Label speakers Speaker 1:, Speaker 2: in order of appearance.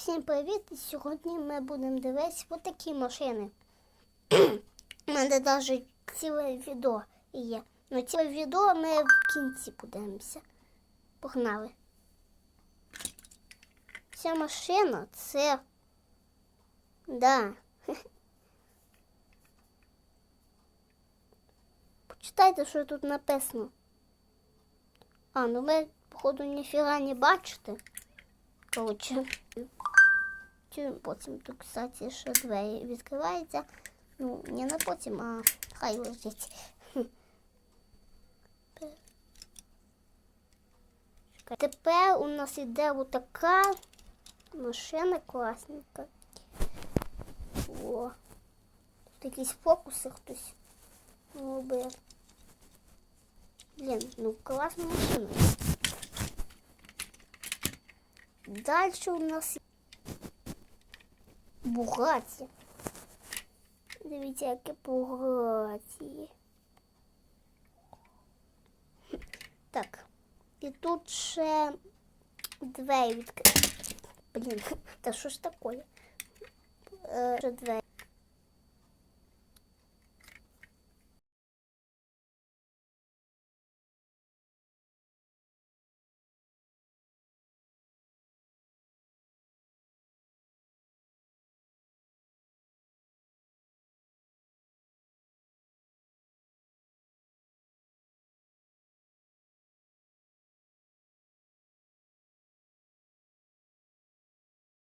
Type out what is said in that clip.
Speaker 1: Всім привіт! Сьогодні ми будемо дивитися ось такі машини. У мене навіть ціле відео є. Ну ціле відео ми в кінці подивимося. Погнали. Ця машина це. Да. Почитайте, що тут написано. А, ну ви, походу, ніфіга не бачите. Коротше. Потім тут, кстати, ще двері відкриваються. Ну, не на потім, а хай лежить. Тепер у нас іде отака машина класненька. О. Тут якісь фокуси хтось робив. Блін, ну класна машина. Далі у нас Бугаті. Дивіться, яке Бугаті. Так. І тут ще двері відкриті. Блін, та що ж таке? Е, двері.